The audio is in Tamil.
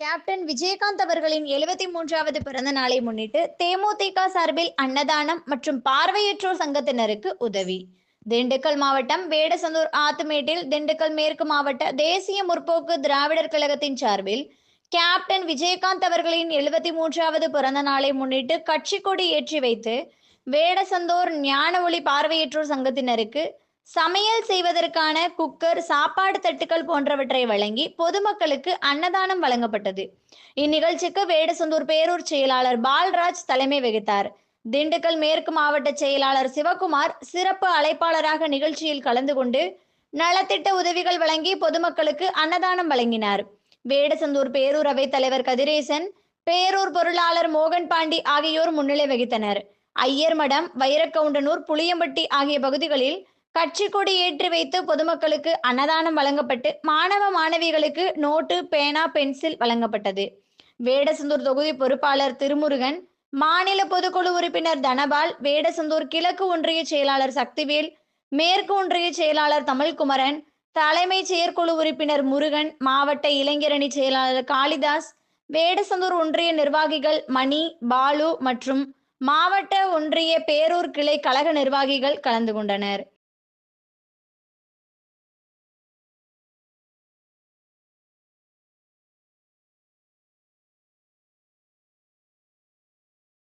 கேப்டன் விஜயகாந்த் அவர்களின் எழுபத்தி மூன்றாவது பிறந்த நாளை முன்னிட்டு தேமுதிக சார்பில் அன்னதானம் மற்றும் பார்வையற்றோர் சங்கத்தினருக்கு உதவி. திண்டுக்கல் மாவட்டம் வேடசந்தூர் ஆத்துமேட்டில் திண்டுக்கல் மேற்கு மாவட்ட தேசிய முற்போக்கு திராவிடர் கழகத்தின் சார்பில் கேப்டன் விஜயகாந்த் அவர்களின் எழுபத்தி மூன்றாவது பிறந்த நாளை முன்னிட்டு கட்சி கொடி ஏற்றி வைத்து வேடசந்தோர் ஞான ஒளி பார்வையற்றோர் சங்கத்தினருக்கு சமையல் செய்வதற்கான குக்கர் சாப்பாடு தட்டுக்கள் போன்றவற்றை வழங்கி பொதுமக்களுக்கு அன்னதானம் வழங்கப்பட்டது. இந்நிகழ்ச்சிக்கு வேடசந்தூர் பேரூர் செயலாளர் பால்ராஜ் தலைமை வகித்தார். திண்டுக்கல் மேற்கு மாவட்ட செயலாளர் சிவகுமார் சிறப்பு அழைப்பாளராக நிகழ்ச்சியில் கலந்து கொண்டு நலத்திட்ட உதவிகள் வழங்கி பொதுமக்களுக்கு அன்னதானம் வழங்கினார். வேடசந்தூர் பேரூர் அவைத் தலைவர் கதிரேசன் பேரூர் பொருளாளர் மோகன் பாண்டி ஆகியோர் முன்னிலை வகித்தனர். ஐயர்மடம் வைரக்கவுண்டனூர் புளியம்பட்டி ஆகிய பகுதிகளில் கட்சி கொடி ஏற்றி வைத்து பொதுமக்களுக்கு அன்னதானம் வழங்கப்பட்டு மாணவ மாணவிகளுக்கு நோட்டு பேனா பென்சில் வழங்கப்பட்டது. வேடசந்தூர் தொகுதி பொறுப்பாளர் திருமுருகன் மாநில பொதுக்குழு உறுப்பினர் தனபால் வேடசந்தூர் கிழக்கு ஒன்றிய செயலாளர் சக்திவேல் மேற்கு ஒன்றிய செயலாளர் தமிழ்குமரன் தலைமை செயற்குழு உறுப்பினர் முருகன் மாவட்ட இளைஞரணி செயலாளர் காளிதாஸ் வேடசந்தூர் ஒன்றிய நிர்வாகிகள் மணி பாலு மற்றும் மாவட்ட ஒன்றிய பேரூர் கிளை கழக நிர்வாகிகள் கலந்து கொண்டனர்.